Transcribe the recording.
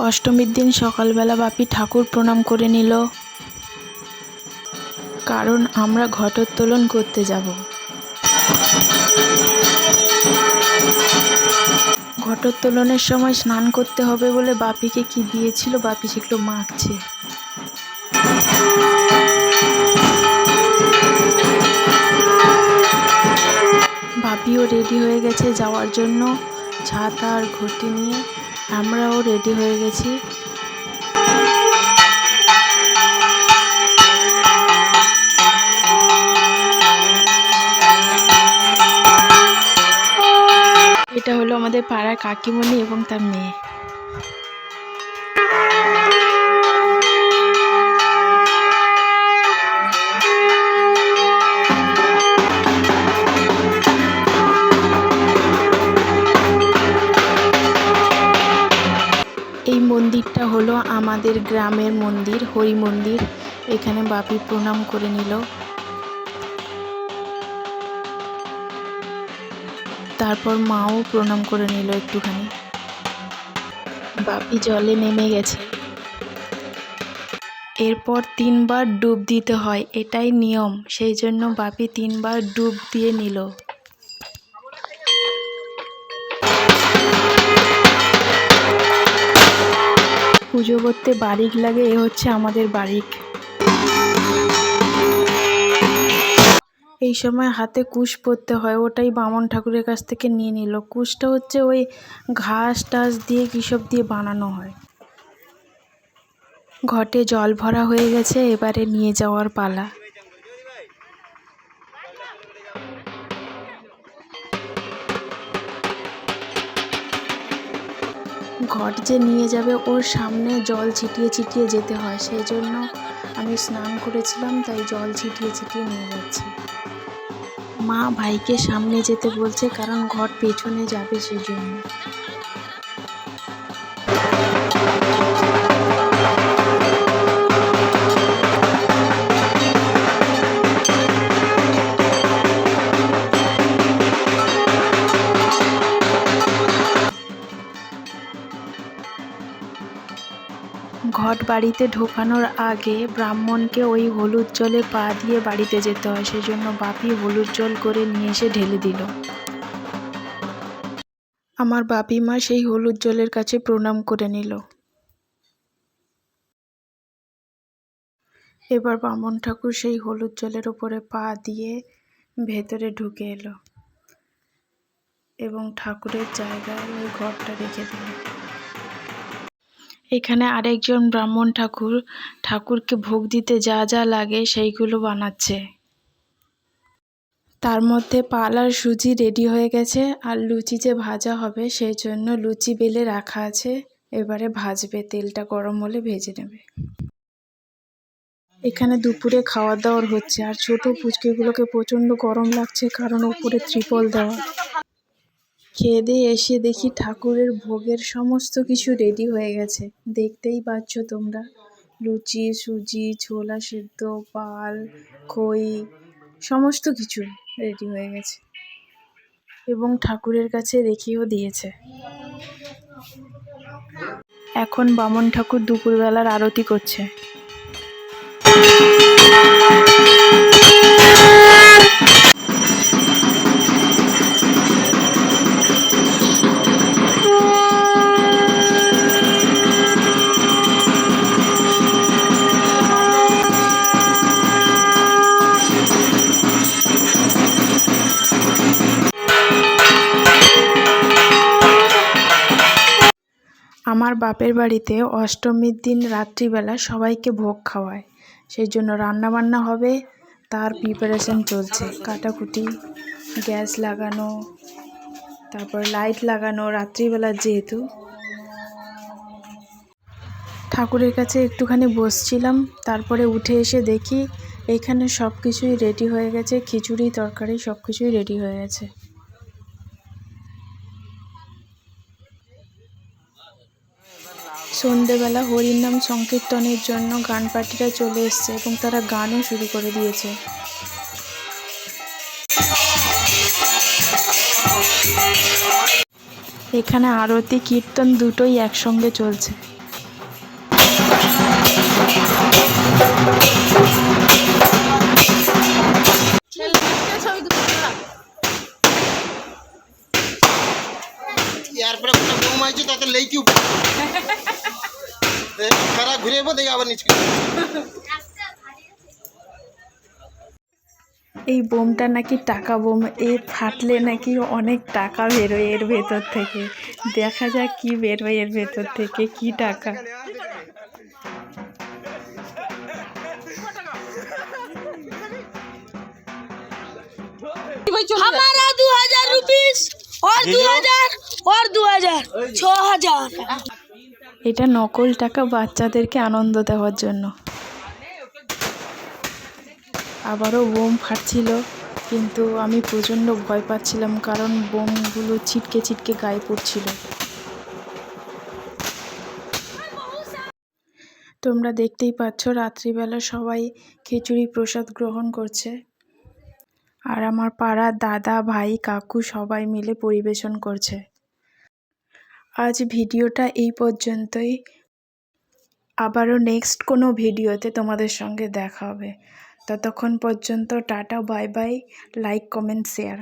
অষ্টমীর দিন সকালবেলা বাপি ঠাকুর প্রণাম করে নিল। কারণ আমরা ঘটোত্তোলন করতে যাব। ঘটোত্তোলনের সময় স্নান করতে হবে বলে বাপিকে কি দিয়েছিল, বাপি সেগুলো মাখছে। বাপিও রেডি হয়ে গেছে যাওয়ার জন্য। ছাতা আর ঘটি নিয়ে আমরাও রেডি হয়ে গেছি। এটা হলো আমাদের পাড়ার কাকিমণি এবং তার মেয়ে। এই মন্দিরটা হলো আমাদের গ্রামের মন্দির, হরি মন্দির। এখানে বাপি প্রণাম করে নিল। তারপর মাও প্রণাম করে নিল একটুখানি। বাপি জলে নেমে গেছে। এরপর তিনবার ডুব দিতে হয়, এটাই নিয়ম। সেই জন্য বাপি তিনবার ডুব দিয়ে নিল। পুজো করতে বারিক লাগে, এ হচ্ছে আমাদের বারিক। এই সময় হাতে কুশ পরতে হয়, ওটাই বামন ঠাকুরের কাছ থেকে নিয়ে নিল। কুশটা হচ্ছে ওই ঘাস টাস দিয়ে কিসব দিয়ে বানানো হয়। ঘটে জল ভরা হয়ে গেছে, এবারে নিয়ে যাওয়ার পালা। ঘট যে নিয়ে যাবে, ওর সামনে জল ছিটিয়ে ছিটিয়ে যেতে হয়। সেই জন্য আমি স্নান করেছিলাম, তাই জল ছিটিয়ে ছিটিয়ে নিয়ে যাচ্ছি। মা ভাইকে সামনে যেতে বলছে, কারণ ঘট পেছনে যাবে সেই ঘট বাড়িতে ঢোকানোর আগে ব্রাহ্মণকে ওই হলুদ জলে পা দিয়ে বাড়িতে যেতে হয়। সেই জন্য বাপি হলুদ জল করে নিয়ে এসে ঢেলে দিল। আমার বাপি মা সেই হলুদ জলের কাছে প্রণাম করে নিল। এবার বামন ঠাকুর সেই হলুদ জলের ওপরে পা দিয়ে ভেতরে ঢুকে এলো এবং ঠাকুরের জায়গায় ওই ঘরটা রেখে দিল। এখানে আরেকজন ব্রাহ্মণ ঠাকুর, ঠাকুরকে ভোগ দিতে যা যা লাগে সেইগুলো বানাচ্ছে। তার মধ্যে পাল আর সুজি রেডি হয়ে গেছে, আর লুচি যে ভাজা হবে সেই জন্য লুচি বেলে রাখা আছে। এবারে ভাজবে, তেলটা গরম হলে ভেজে নেবে। এখানে দুপুরে খাওয়া দাওয়ার হচ্ছে, আর ছোট পুচকিগুলোকে প্রচণ্ড গরম লাগছে, কারণ উপরে ত্রিপল দেওয়া। খেয়ে দিয়ে এসে দেখি ঠাকুরের ভোগের সমস্ত কিছু রেডি হয়ে গেছে। দেখতেই পাচ্ছ তোমরা। লুচি, সুজি, ছোলা সেদ্ধ, পাল, খই, সমস্ত কিছু রেডি হয়ে গেছে। এবং ঠাকুরের কাছে রেখেও দিয়েছে। এখন বামন ঠাকুর দুপুরবেলার আরতি করছে। আমার বাপের বাড়িতে অষ্টমীর দিন রাত্রিবেলা সবাইকে ভোগ খাওয়ায়। সেই জন্য রান্না বান্না হবে, তার প্রিপারেশন চলছে। কাটাকুটি, গ্যাস লাগানো, তারপর লাইট লাগানো রাত্রিবেলা যেহেতু। ঠাকুরের কাছে একটুখানি বসছিলাম, তারপরে উঠে এসে দেখি এখানে সব কিছুই রেডি হয়ে গেছে, খিচুড়ি, তরকারি সব কিছুই রেডি হয়ে গেছে। সন্ধেবেলা হরিনাম সংকীর্তনের জন্য গান পার্টিরা চলে এসছে এবং তারা গানও শুরু করে দিয়েছে। এখানে আরতি, কীর্তন দুটোই একসঙ্গে চলছে। খারাপ ঘুরে যাবো দেখি আবার নিচে এই বোমটা নাকি টাকা বোম এ ফাটলে নাকি অনেক টাকা বেরোয় এর ভেতর থেকে দেখা যাক কি বেরোয় এর ভেতর থেকে কি টাকা हमारा दो हजार रुपीस और दो हजार और दो हजार छ हजार এটা নকল টাকা বাচ্চাদেরকে আনন্দ দেওয়ার জন্য। আবারও বোম ফাটছিল, কিন্তু আমি প্রচণ্ড ভয় পাচ্ছিলাম কারণ বোমগুলো ছিটকে ছিটকে গায়ে পড়ছিল। তোমরা দেখতেই পাচ্ছ রাত্রিবেলা সবাই খিচুড়ি প্রসাদ গ্রহণ করছে। আর আমার পাড়ার দাদা, ভাই, কাকু সবাই মিলে পরিবেশন করছে। আজ ভিডিওটা এই পর্যন্তই। আবারও নেক্সট কোনো ভিডিওতে তোমাদের সঙ্গে দেখা হবে। ততক্ষণ পর্যন্ত tata bye bye like comment share